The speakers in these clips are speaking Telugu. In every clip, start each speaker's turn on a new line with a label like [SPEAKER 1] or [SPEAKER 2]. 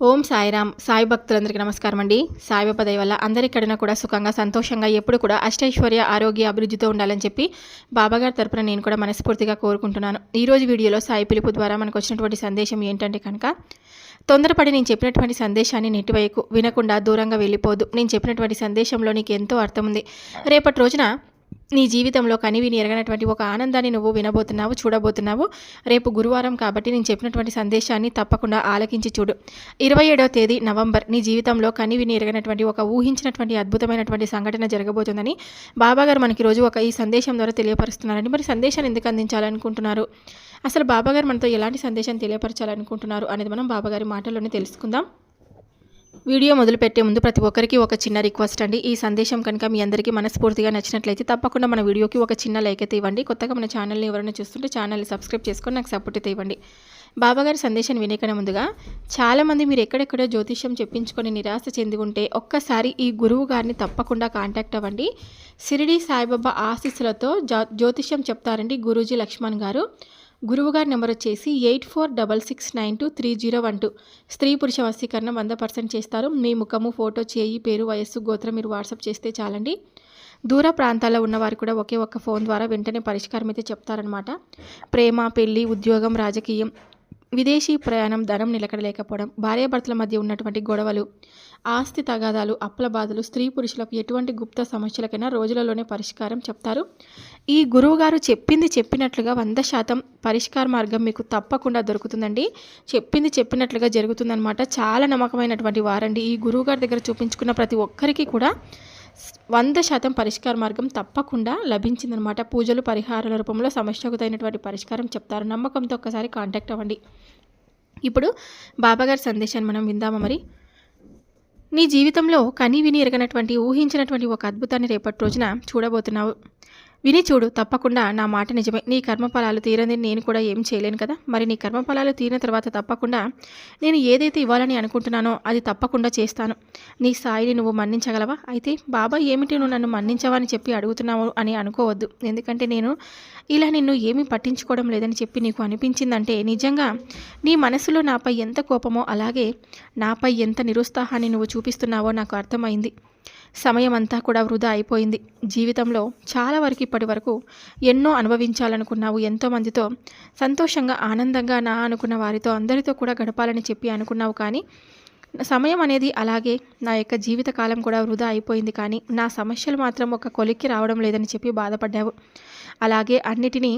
[SPEAKER 1] ఓం సాయిరామ్ సాయి భక్తులందరికీ నమస్కారం అండి. సాయిబాబా దయ వల్ల అందరికడన కూడా సుఖంగా సంతోషంగా ఎప్పుడు కూడా అష్టైశ్వర్య ఆరోగ్య అభివృద్ధితో ఉండాలని చెప్పి బాబాగారి తరపున నేను కూడా మనస్ఫూర్తిగా కోరుకుంటున్నాను. ఈరోజు వీడియోలో సాయి పిలుపు ద్వారా మనకు వచ్చినటువంటి సందేశం ఏంటంటే కనుక తొందరపడి నేను చెప్పినటువంటి సందేశాన్ని నెట్టివైకు వినకుండా దూరంగా వెళ్ళిపోదు. నేను చెప్పినటువంటి సందేశంలో నీకు ఎంతో అర్థం ఉంది రేపటి రోజున నీ జీవితంలో కనివిని ఎరగనటువంటి ఒక ఆనందాన్ని నువ్వు వినబోతున్నావు చూడబోతున్నావు. రేపు గురువారం కాబట్టి నేను చెప్పినటువంటి సందేశాన్ని తప్పకుండా ఆలకించి చూడు. ఇరవై ఏడవ తేదీ నవంబర్. నీ జీవితంలో కనివిని ఎరగనటువంటి ఒక ఊహించినటువంటి అద్భుతమైనటువంటి సంఘటన జరగబోతుందని బాబాగారు మనకి రోజు ఒక ఈ సందేశం ద్వారా తెలియపరుస్తున్నారండి. మరి సందేశాన్ని ఎందుకు అందించాలనుకుంటున్నారు? అసలు బాబాగారు మనతో ఎలాంటి సందేశాన్ని తెలియపరచాలనుకుంటున్నారు అనేది మనం బాబాగారి మాటల్లోనే తెలుసుకుందాం. వీడియో మొదలుపెట్టే ముందు ప్రతి ఒక్కరికి ఒక చిన్న రిక్వెస్ట్ అండి. ఈ సందేశం కనుక మీ అందరికీ మనస్ఫూర్తిగా నచ్చినట్లయితే తప్పకుండా మన వీడియోకి ఒక చిన్న లైక్ అయితే ఇవ్వండి. కొత్తగా మన ఛానల్ని ఎవరైనా చూస్తుంటే ఛానల్ని సబ్స్క్రైబ్ చేసుకొని నాకు సపోర్ట్ అయితే ఇవ్వండి. బాబాగారి సందేశాన్ని వినేకనే ముందుగా చాలామంది మీరు ఎక్కడెక్కడో జ్యోతిష్యం చెప్పించుకొని నిరాశ చెంది ఉంటే ఒక్కసారి ఈ గురువు గారిని తప్పకుండా కాంటాక్ట్ అవ్వండి. సిరిడి సాయిబాబా ఆశీస్సులతో జ్యోతిష్యం చెప్తారండి గురూజీ లక్ష్మణ్ గారు. గురువుగారి నెంబర్ వచ్చేసి eight four double six nine two three zero one two. స్త్రీ పురుష వశీకరణ వంద పర్సెంట్ చేస్తారు. మీ ముఖము ఫోటో చేయి పేరు వయస్సు గోత్రం మీరు వాట్సాప్ చేస్తే చాలండి. దూర ప్రాంతాల్లో ఉన్నవారు కూడా ఒకే ఒక్క ఫోన్ ద్వారా వెంటనే పరిష్కారం అయితే చెప్తారనమాట ప్రేమ పెళ్ళి ఉద్యోగం రాజకీయం విదేశీ ప్రయాణం ధనం నిలకడలేకపోవడం భార్యాభర్తల మధ్య ఉన్నటువంటి గొడవలు ఆస్తి తగాదాలు అప్పుల బాధలు స్త్రీ పురుషులకు ఎటువంటి గుప్త సమస్యలకైనా రోజులలోనే పరిష్కారం చెప్తారు. ఈ గురువుగారు చెప్పింది చెప్పినట్లుగా వంద శాతం పరిష్కార మార్గం మీకు తప్పకుండా దొరుకుతుందండి. చెప్పింది చెప్పినట్లుగా జరుగుతుందన్నమాట. చాలా నమ్మకమైనటువంటి వారండి. ఈ గురువుగారి దగ్గర చూపించుకున్న ప్రతి ఒక్కరికి కూడా వంద శాతం పరిష్కార మార్గం తప్పకుండా లభించిందనమాట పూజలు పరిహారాల రూపంలో సమస్యకు తగినటువంటి పరిష్కారం చెప్తారు. నమ్మకంతో ఒక్కసారి కాంటాక్ట్ అవ్వండి. ఇప్పుడు బాబాగారి సందేశాన్ని మనం విందామా మరి? నీ జీవితంలో కని విని ఎరగనటువంటి ఊహించినటువంటి ఒక అద్భుతాన్ని రేపటి రోజున చూడబోతున్నావు. విని చూడు తప్పకుండా నా మాట నిజమే. నీ కర్మఫలాలు తీరని నేను కూడా ఏం చేయలేను కదా? మరి నీ కర్మఫలాలు తీరిన తర్వాత తప్పకుండా నేను ఏదైతే ఇవ్వాలని అనుకుంటున్నానో అది తప్పకుండా చేస్తాను. నీ స్థాయిని నువ్వు మన్నించగలవా? అయితే బాబా ఏమిటి నువ్వు నన్ను మన్నించవని చెప్పి అడుగుతున్నావు అని అనుకోవద్దు. ఎందుకంటే నేను ఇలా నిన్ను ఏమీ పట్టించుకోవడం లేదని చెప్పి నీకు అనిపించిందంటే నిజంగా నీ మనసులో నాపై ఎంత కోపమో అలాగే నాపై ఎంత నిరుత్సాహాన్ని నువ్వు చూపిస్తున్నావో నాకు అర్థమైంది. సమయం అంతా కూడా వృధా అయిపోయింది. జీవితంలో చాలా వరకు ఇప్పటి వరకు ఎన్నో అనుభవించాలనుకున్నావు ఎంతోమందితో సంతోషంగా ఆనందంగా నా అనుకున్న వారితో అందరితో కూడా గడపాలని చెప్పి అనుకున్నావు కానీ సమయం అనేది అలాగే నా యొక్క జీవితకాలం కూడా వృధా అయిపోయింది కానీ నా సమస్యలు మాత్రం ఒక కొలిక్కి రావడం లేదని చెప్పి బాధపడ్డావు. అలాగే అన్నిటినీ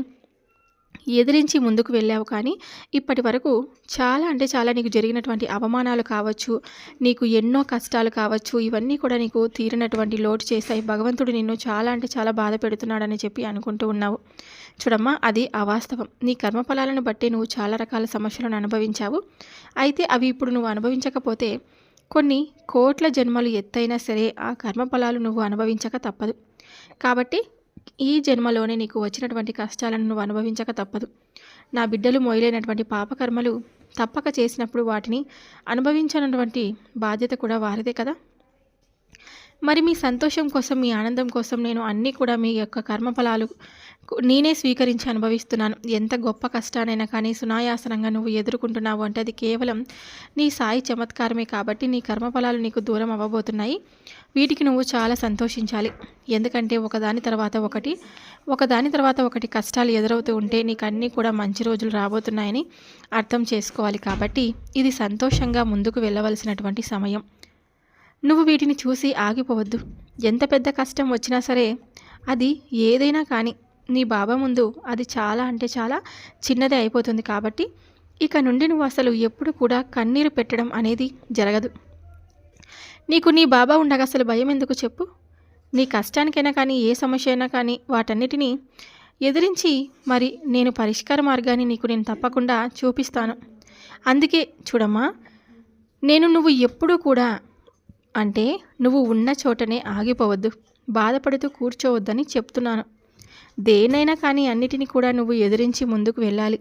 [SPEAKER 1] ఎదిరించి ముందుకు వెళ్ళావు కానీ ఇప్పటి వరకు చాలా అంటే చాలా నీకు జరిగినటువంటి అవమానాలు కావచ్చు నీకు ఎన్నో కష్టాలు కావచ్చు ఇవన్నీ కూడా నీకు తీరినటువంటి లోటు చేశాయి. భగవంతుడు నిన్ను చాలా అంటే చాలా బాధ పెడుతున్నాడని చెప్పి అనుకుంటూ ఉన్నావు. చూడమ్మా అది అవాస్తవం. నీ కర్మఫలాలను బట్టి నువ్వు చాలా రకాల సమస్యలను అనుభవించావు. అయితే అవి ఇప్పుడు నువ్వు అనుభవించకపోతే కొన్ని కోట్ల జన్మలు ఎత్తైనా సరే ఆ కర్మఫలాలు నువ్వు అనుభవించక తప్పదు. కాబట్టి ఈ జన్మలోనే నీకు వచ్చినటువంటి కష్టాలను నువ్వు అనుభవించక తప్పదు. నా బిడ్డలు మోయలేనటువంటి పాపకర్మలు తప్పక చేసినప్పుడు వాటిని అనుభవించినటువంటి బాధ్యత కూడా వారిదే కదా? మరి మీ సంతోషం కోసం మీ ఆనందం కోసం నేను అన్నీ కూడా మీ యొక్క కర్మఫలాలు నేనే స్వీకరించి అనుభవిస్తున్నాను. ఎంత గొప్ప కష్టానైనా కానీ సునాయాసనంగా నువ్వు ఎదుర్కొంటున్నావు అంటే అది కేవలం నీ సాయి చమత్కారమే కాబట్టి నీ కర్మఫలాలు నీకు దూరం అవ్వబోతున్నాయి. వీటికి నువ్వు చాలా సంతోషించాలి. ఎందుకంటే ఒకదాని తర్వాత ఒకటి ఒకదాని తర్వాత ఒకటి కష్టాలు ఎదురవుతూ ఉంటే నీకు అన్నీ కూడా మంచి రోజులు రాబోతున్నాయని అర్థం చేసుకోవాలి కాబట్టి ఇది సంతోషంగా ముందుకు వెళ్ళవలసినటువంటి సమయం. నువ్వు వీటిని చూసి ఆగిపోవద్దు. ఎంత పెద్ద కష్టం వచ్చినా సరే అది ఏదైనా కానీ నీ బాబా ముందు అది చాలా అంటే చాలా చిన్నదే అయిపోతుంది కాబట్టి ఇక నుండి నువ్వు అసలు ఎప్పుడు కూడా కన్నీరు పెట్టడం అనేది జరగదు. నీకు నీ బాబా ఉండగా అసలు భయం ఎందుకు చెప్పు? నీ కష్టానికైనా కానీ ఏ సమస్య అయినా కానీ వాటన్నిటినీ ఎదిరించి మరి నేను పరిష్కార మార్గాన్ని నీకు నేను తప్పకుండా చూపిస్తాను. అందుకే చూడమ్మా నేను నువ్వు ఎప్పుడూ కూడా అంటే నువ్వు ఉన్న చోటనే ఆగిపోవద్దు బాధపడుతూ కూర్చోవద్దని చెప్తున్నాను. దేనైనా కానీ అన్నిటినీ కూడా నువ్వు ఎదిరించి ముందుకు వెళ్ళాలి.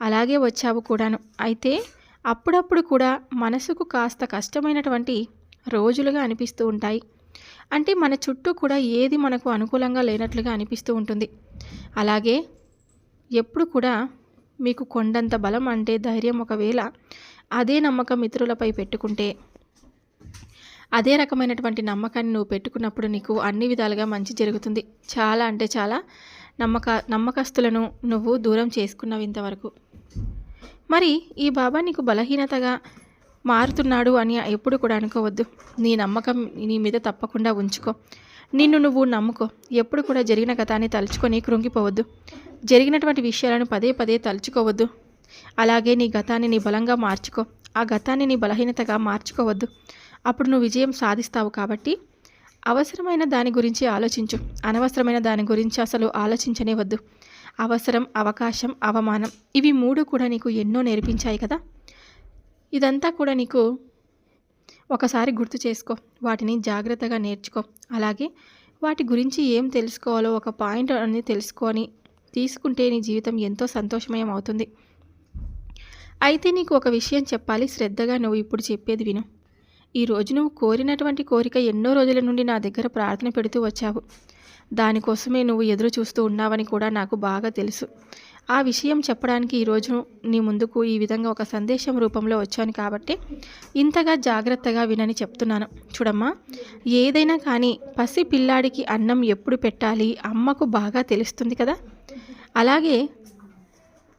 [SPEAKER 1] అలాగే వచ్చావు కూడాను. అయితే అప్పుడప్పుడు కూడా మనసుకు కాస్త కష్టమైనటువంటి రోజులుగా అనిపిస్తూ ఉంటాయి. అంటే మన చుట్టూ కూడా ఏది మనకు అనుకూలంగా లేనట్లుగా అనిపిస్తూ ఉంటుంది. అలాగే ఎప్పుడు కూడా మీకు కొండంత బలం అంటే ధైర్యం ఒకవేళ అదే నమ్మకం మిత్రులపై పెట్టుకుంటే అదే రకమైనటువంటి నమ్మకాన్ని నువ్వు పెట్టుకున్నప్పుడు నీకు అన్ని విధాలుగా మంచి జరుగుతుంది. చాలా అంటే చాలా నమ్మక నమ్మకస్తులను నువ్వు దూరం చేసుకున్నావు ఇంతవరకు. మరి ఈ బాబా నీకు బలహీనతగా మారుతున్నాడు అని ఎప్పుడు కూడా అనుకోవద్దు. నీ నమ్మకం నీ మీద తప్పకుండా ఉంచుకో. నిన్ను నువ్వు నమ్ముకో. ఎప్పుడు కూడా జరిగిన గతాన్ని తలుచుకొని కృంగిపోవద్దు. జరిగినటువంటి విషయాలను పదే పదే తలుచుకోవద్దు. అలాగే నీ గతాన్ని నీ బలంగా మార్చుకో. ఆ గతాన్ని నీ బలహీనతగా మార్చుకోవద్దు. అప్పుడు నువ్వు విజయం సాధిస్తావు కాబట్టి అవసరమైన దాని గురించి ఆలోచించు. అనవసరమైన దాని గురించి అసలు ఆలోచించనే వద్దు అవసరం అవకాశం అవమానం ఇవి మూడు కూడా నీకు ఎన్నో నేర్పించాయి కదా. ఇదంతా కూడా నీకు ఒకసారి గుర్తు చేసుకో. వాటిని జాగ్రత్తగా నేర్చుకో. అలాగే వాటి గురించి ఏం తెలుసుకోవాలో ఒక పాయింట్ అని తెలుసుకొని తీసుకుంటే నీ జీవితం ఎంతో సంతోషమయం అవుతుంది అయితే నీకు ఒక విషయం చెప్పాలి. శ్రద్ధగా నువ్వు ఇప్పుడు చెప్పేది విను. ఈరోజు నువ్వు కోరినటువంటి కోరిక ఎన్నో రోజుల నుండి నా దగ్గర ప్రార్థన పెడుతూ వచ్చావు. దానికోసమే నువ్వు ఎదురు చూస్తూ ఉన్నావని కూడా నాకు బాగా తెలుసు. ఆ విషయం చెప్పడానికి ఈరోజు నీ ముందుకు ఈ విధంగా ఒక సందేశం రూపంలో వచ్చాను కాబట్టి ఇంతగా జాగ్రత్తగా వినని చెప్తున్నాను. చూడమ్మా ఏదైనా కానీ పసి పిల్లాడికి అన్నం ఎప్పుడు పెట్టాలి అమ్మకు బాగా తెలుస్తుంది కదా? అలాగే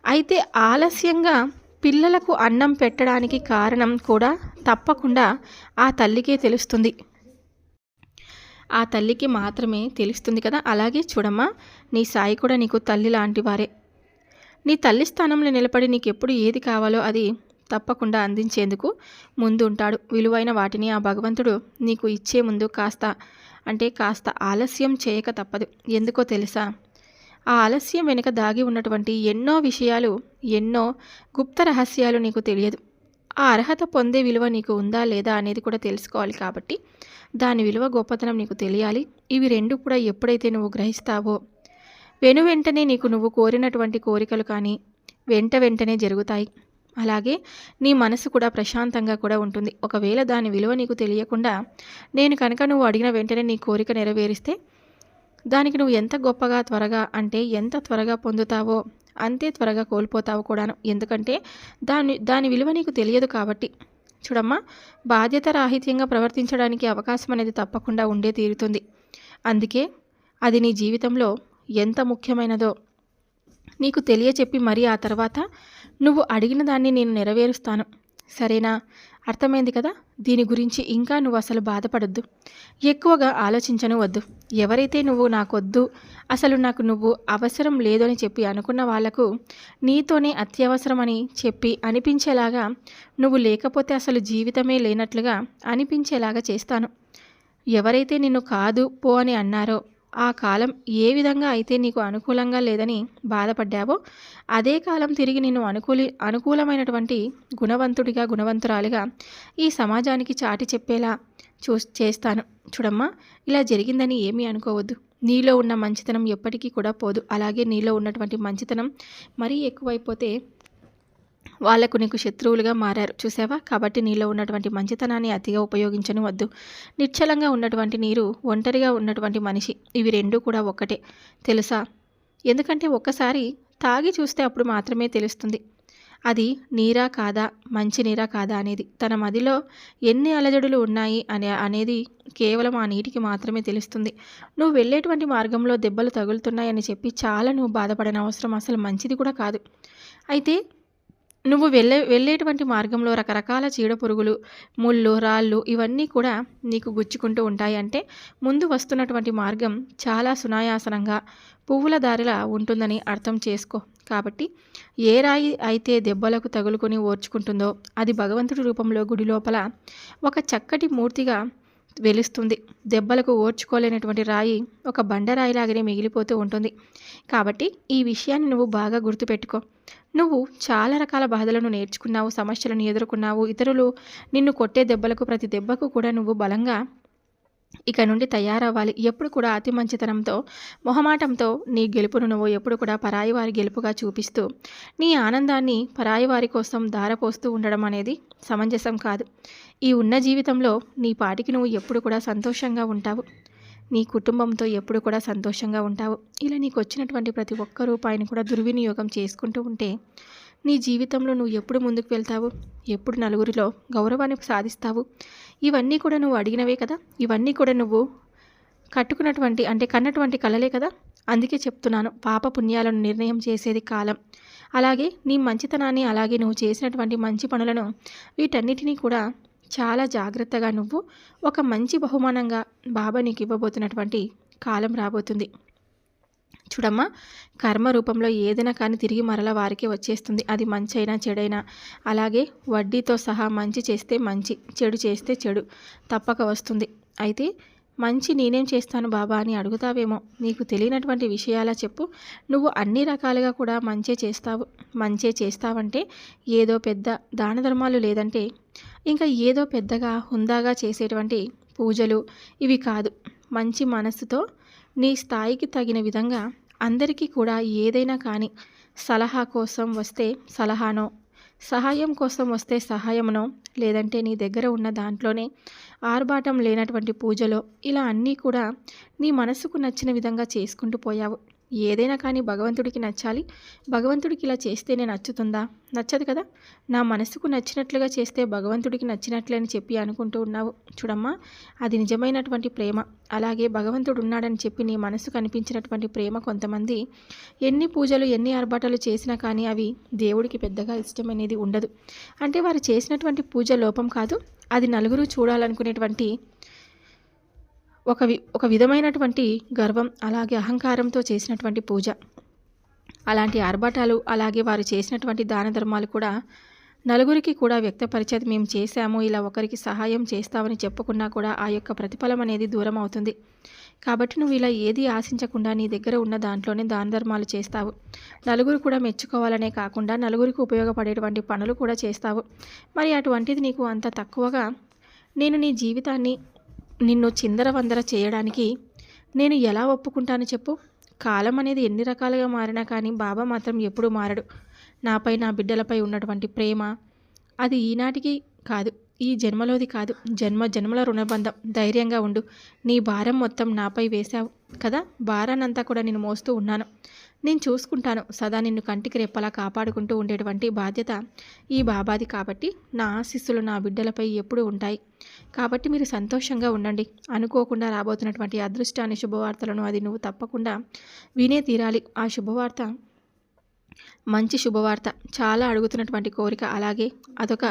[SPEAKER 1] అయితే ఆలస్యంగా పిల్లలకు అన్నం పెట్టడానికి కారణం కూడా తప్పకుండా ఆ తల్లికే తెలుస్తుంది. ఆ తల్లికి మాత్రమే తెలుస్తుంది కదా? అలాగే చూడమ్మా నీ సాయి కూడా నీకు తల్లి లాంటి వారే. నీ తల్లి స్థానంలో నిలబడి నీకు ఎప్పుడు ఏది కావాలో అది తప్పకుండా అందించేందుకు ముందు ఉంటాడు విలువైన వాటిని ఆ భగవంతుడు నీకు ఇచ్చే ముందు కాస్త అంటే కాస్త ఆలస్యం చేయక తప్పదు. ఎందుకో తెలుసా? ఆ ఆలస్యం వెనుక దాగి ఉన్నటువంటి ఎన్నో విషయాలు ఎన్నో గుప్త రహస్యాలు నీకు తెలియదు. ఆ అర్హత పొందే విలువ నీకు ఉందా లేదా అనేది కూడా తెలుసుకోవాలి కాబట్టి దాని విలువ గొప్పతనం నీకు తెలియాలి. ఇవి రెండు కూడా ఎప్పుడైతే నువ్వు గ్రహిస్తావో వెను వెంటనే నీకు నువ్వు కోరినటువంటి కోరికలు కానీ వెంట వెంటనే జరుగుతాయి. అలాగే నీ మనసు కూడా ప్రశాంతంగా కూడా ఉంటుంది. ఒకవేళ దాని విలువ నీకు తెలియకుండా నేను కనుక నువ్వు అడిగిన వెంటనే నీ కోరిక నెరవేరిస్తే దానికి నువ్వు ఎంత గొప్పగా త్వరగా అంటే ఎంత త్వరగా పొందుతావో అంతే త్వరగా కోల్పోతావు కూడాను. ఎందుకంటే దాని దాని విలువ నీకు తెలియదు కాబట్టి. చూడమ్మా బాధ్యత రాహిత్యంగా ప్రవర్తించడానికి అవకాశం అనేది తప్పకుండా ఉండే తీరుతుంది. అందుకే అది నీ జీవితంలో ఎంత ముఖ్యమైనదో నీకు తెలియచెప్పి మరి ఆ తర్వాత నువ్వు అడిగిన దాన్ని నేను నెరవేరుస్తాను. సరేనా? అర్థమైంది కదా? దీని గురించి ఇంకా నువ్వు అసలు బాధపడద్దు. ఎక్కువగా ఆలోచించను వద్దు. ఎవరైతే నువ్వు నాకొద్దు అసలు నాకు నువ్వు అవసరం లేదని చెప్పి అనుకున్న వాళ్ళకు నీతోనే అత్యవసరమని చెప్పి అనిపించేలాగా నువ్వు లేకపోతే అసలు జీవితమే లేనట్లుగా అనిపించేలాగా చేస్తాను. ఎవరైతే నిన్ను కాదు పో అని అన్నారో ఆ కాలం ఏ విధంగా అయితే నీకు అనుకూలంగా లేదని బాధపడ్డావో అదే కాలం తిరిగి నిన్ను అనుకూలి అనుకూలమైనటువంటి గుణవంతుడిగా గుణవంతురాలిగా ఈ సమాజానికి చాటి చెప్పేలా చూ చేస్తాను. చూడమ్మా ఇలా జరిగిందని ఏమీ అనుకోవద్దు. నీలో ఉన్న మంచితనం ఎప్పటికీ కూడా పోదు. అలాగే నీలో ఉన్నటువంటి మంచితనం మరీ ఎక్కువైపోతే వాళ్ళకు నీకు శత్రువులుగా మారారు. చూసావా కాబట్టి నీలో ఉన్నటువంటి మంచితనాన్ని అతిగా ఉపయోగించను వద్దు. నిశ్చలంగా ఉన్నటువంటి నీరు ఒంటరిగా ఉన్నటువంటి మనిషి ఇవి రెండు కూడా ఒక్కటే. తెలుసా? ఎందుకంటే ఒక్కసారి తాగి చూస్తే అప్పుడు మాత్రమే తెలుస్తుంది. అది నీరా కాదా? మంచి నీరా కాదా అనేది. తన మదిలో ఎన్ని అలజడులు ఉన్నాయి అనే అనేది కేవలం ఆ నీటికి మాత్రమే తెలుస్తుంది. నువ్వు వెళ్ళేటువంటి మార్గంలో దెబ్బలు తగులుతున్నాయని చెప్పి చాలా నువ్వు బాధపడని అవసరం అసలు మంచిది కూడా కాదు. అయితే నువ్వు వెళ్ళే వెళ్ళేటువంటి మార్గంలో రకరకాల చీడపురుగులు ముళ్ళు రాళ్ళు ఇవన్నీ కూడా నీకు గుచ్చుకుంటూ ఉంటాయి. అంటే ముందు వస్తున్నటువంటి మార్గం చాలా సునాయాసనంగా పువ్వుల దారిలా ఉంటుందని అర్థం చేసుకో. కాబట్టి ఏ రాయి అయితే దెబ్బలకు తగులుకొని ఓర్చుకుంటుందో అది భగవంతుడి రూపంలో గుడి లోపల ఒక చక్కటి మూర్తిగా వెలుస్తుంది. దెబ్బలకు ఓర్చుకోలేనటువంటి రాయి ఒక బండరాయిలాగానే మిగిలిపోతూ ఉంటుంది. కాబట్టి ఈ విషయాన్ని నువ్వు బాగా గుర్తుపెట్టుకో. నువ్వు చాలా రకాల బాధలను నేర్చుకున్నావు సమస్యలను ఎదుర్కొన్నావు. ఇతరులు నిన్ను కొట్టే దెబ్బలకు ప్రతి దెబ్బకు కూడా నువ్వు బలంగా ఇక నుండి తయారవ్వాలి. ఎప్పుడు కూడా అతి మంచితనంతో మొహమాటంతో నీ గెలుపును నువ్వు ఎప్పుడు కూడా పరాయి వారి గెలుపుగా చూపిస్తూ నీ ఆనందాన్ని పరాయి వారి కోసం దారపోస్తూ ఉండడం అనేది సమంజసం కాదు. ఈ ఉన్న జీవితంలో నీ పాటికి నువ్వు ఎప్పుడు కూడా సంతోషంగా ఉంటావు. నీ కుటుంబంతో ఎప్పుడు కూడా సంతోషంగా ఉంటావు. ఇలా నీకు వచ్చినటువంటి ప్రతి ఒక్క రూపాయిని కూడా దుర్వినియోగం చేసుకుంటూ ఉంటే నీ జీవితంలో నువ్వు ఎప్పుడు ముందుకు వెళ్తావు? ఎప్పుడు నలుగురిలో గౌరవాన్ని సాధిస్తావు? ఇవన్నీ కూడా నువ్వు అడిగినవే కదా? ఇవన్నీ కూడా నువ్వు కట్టుకున్నటువంటి అంటే కన్నటువంటి కలలే కదా? అందుకే చెప్తున్నాను పాప పుణ్యాలను నిర్ణయం చేసేది కాలం. అలాగే నీ మంచితనాన్ని అలాగే నువ్వు చేసినటువంటి మంచి పనులను వీటన్నిటినీ కూడా చాలా జాగ్రత్తగా నువ్వు ఒక మంచి బహుమానంగా బాబా నీకు ఇవ్వబోతున్నటువంటి కాలం రాబోతుంది. చూడమ్మా కర్మ రూపంలో ఏదైనా కానీ తిరిగి మరల వారికే వచ్చేస్తుంది. అది మంచి అయినా చెడైనా. అలాగే వడ్డీతో సహా మంచి చేస్తే మంచి చెడు చేస్తే చెడు. తప్పక వస్తుంది. అయితే మంచి నేనేం చేస్తాను బాబా అని అడుగుతావేమో. నీకు తెలియనటువంటి విషయాలా చెప్పు. నువ్వు అన్ని రకాలుగా కూడా మంచే చేస్తావు. మంచే చేస్తావంటే ఏదో పెద్ద దాన ధర్మాలు లేదంటే ఇంకా ఏదో పెద్దగా హుందాగా చేసేటువంటి పూజలు ఇవి కాదు. మంచి మనస్సుతో నీ స్థాయికి తగిన విధంగా అందరికీ కూడా ఏదైనా కానీ సలహా కోసం వస్తే సలహానో సహాయం కోసం వస్తే సహాయమునో లేదంటే నీ దగ్గర ఉన్న దాంట్లోనే ఆర్భాటం లేనటువంటి పూజలో ఇలా అన్నీ కూడా నీ మనసుకు నచ్చిన విధంగా చేసుకుంటూ పోయావు. ఏదైనా కానీ భగవంతుడికి నచ్చాలి. భగవంతుడికి ఇలా చేస్తేనే నచ్చుతుందా? నచ్చదు కదా? నా మనసుకు నచ్చినట్లుగా చేస్తే భగవంతుడికి నచ్చినట్లే అని చెప్పి అనుకుంటూ ఉన్నావు చూడమ్మా. అది నిజమైనటువంటి ప్రేమ. అలాగే భగవంతుడు ఉన్నాడని చెప్పి నీ మనసు కనిపించినటువంటి ప్రేమ కొంతమంది ఎన్ని పూజలు ఎన్ని ఆర్భాటాలు చేసినా కానీ అవి దేవుడికి పెద్దగా ఇష్టమనేది ఉండదు. అంటే వారు చేసినటువంటి పూజ లోపం కాదు. అది నలుగురు చూడాలనుకునేటువంటి ఒక వి ఒక విధమైనటువంటి గర్వం అలాగే అహంకారంతో చేసినటువంటి పూజ. అలాంటి ఆర్భాటాలు అలాగే వారు చేసినటువంటి దాన ధర్మాలు కూడా నలుగురికి కూడా వ్యక్తపరిచేది మేము చేశాము ఇలా ఒకరికి సహాయం చేస్తామని చెప్పుకున్నా కూడా ఆ యొక్క ప్రతిఫలం అనేది దూరం అవుతుంది. కాబట్టి నువ్వు ఇలా ఏది ఆశించకుండా నీ దగ్గర ఉన్న దాంట్లోనే దాన ధర్మాలు చేస్తావు. నలుగురు కూడా మెచ్చుకోవాలనే కాకుండా నలుగురికి ఉపయోగపడేటువంటి పనులు కూడా చేస్తావు. మరి అటువంటిది నీకు అంత తక్కువగా నేను నీ జీవితాన్ని నిన్ను చిందరవందర చేయడానికి నేను ఎలా ఒప్పుకుంటాను చెప్పు? కాలం అనేది ఎన్ని రకాలుగా మారినా కానీ బాబా మాత్రం ఎప్పుడూ మారడు. నాపై నా బిడ్డలపై ఉన్నటువంటి ప్రేమ అది ఈనాటికి కాదు ఈ జన్మలోది కాదు. జన్మ జన్మల రుణబంధం. ధైర్యంగా ఉండు. నీ భారం మొత్తం నాపై వేశావు కదా? భారాన్నంతా కూడా నేను మోస్తూ ఉన్నాను. నేను చూసుకుంటాను. సదా నిన్ను కంటికి రెప్పలా కాపాడుకుంటూ ఉండేటువంటి బాధ్యత ఈ బాబాది కాబట్టి నా ఆశీస్సులు నా బిడ్డలపై ఎప్పుడూ ఉంటాయి. కాబట్టి మీరు సంతోషంగా ఉండండి. అనుకోకుండా రాబోతున్నటువంటి అదృష్టాన్ని శుభవార్తలను అది నువ్వు తప్పకుండా వినే తీరాలి. ఆ శుభవార్త మంచి శుభవార్త చాలా అడుగుతున్నటువంటి కోరిక అలాగే అదొక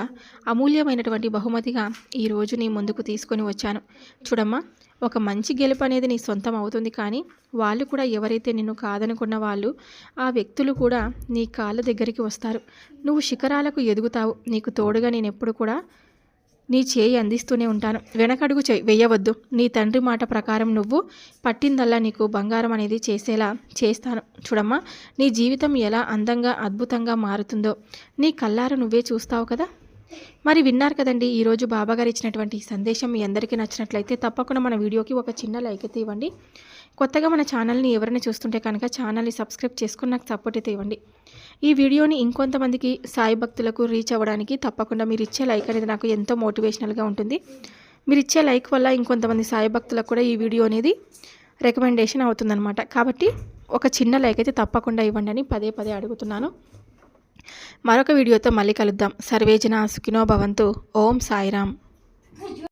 [SPEAKER 1] అమూల్యమైనటువంటి బహుమతిగా ఈరోజు నీ ముందుకు తీసుకొని వచ్చాను. చూడమ్మా ఒక మంచి గెలుపు అనేది నీ సొంతం అవుతుంది కానీ వాళ్ళు కూడా ఎవరైతే నిన్ను కాదనుకున్న వాళ్ళు ఆ వ్యక్తులు కూడా నీ కాళ్ళ దగ్గరికి వస్తారు. నువ్వు శిఖరాలకు ఎదుగుతావు. నీకు తోడుగా నేను ఎప్పుడు కూడా నీ చేయి అందిస్తూనే ఉంటాను. వెనకడుగు చే వెయ్యవద్దు నీ తండ్రి మాట ప్రకారం నువ్వు పట్టిందల్లా నీకు బంగారం అనేది చేసేలా చేస్తాను. చూడమ్మా నీ జీవితం ఎలా అందంగా అద్భుతంగా మారుతుందో. నీ కల్లార నువ్వే చూస్తావు కదా? మరి విన్నారు కదండి ఈరోజు బాబాగారు ఇచ్చినటువంటి సందేశం మీ అందరికీ నచ్చినట్లయితే తప్పకుండా మన వీడియోకి ఒక చిన్న లైక్ అయితే ఇవ్వండి. కొత్తగా మన ఛానల్ని ఎవరైనా చూస్తుంటే కనుక ఛానల్ని సబ్స్క్రైబ్ చేసుకుని నాకు సపోర్ట్ అయితే ఇవ్వండి. ఈ వీడియోని ఇంకొంతమందికి సాయి భక్తులకు రీచ్ అవ్వడానికి తప్పకుండా మీరు ఇచ్చే లైక్ అనేది నాకు ఎంతో మోటివేషనల్గా ఉంటుంది. మీరు ఇచ్చే లైక్ వల్ల ఇంకొంతమంది సాయి భక్తులకు కూడా ఈ వీడియో అనేది రికమెండేషన్ అవుతుందన్నమాట. కాబట్టి ఒక చిన్న లైక్ అయితే తప్పకుండా ఇవ్వండి అని పదే పదే అడుగుతున్నాను. మరొక వీడియోతో మళ్ళీ కలుద్దాం. సర్వేజన సుఖినో భవంతు. ఓం సాయిరామ్.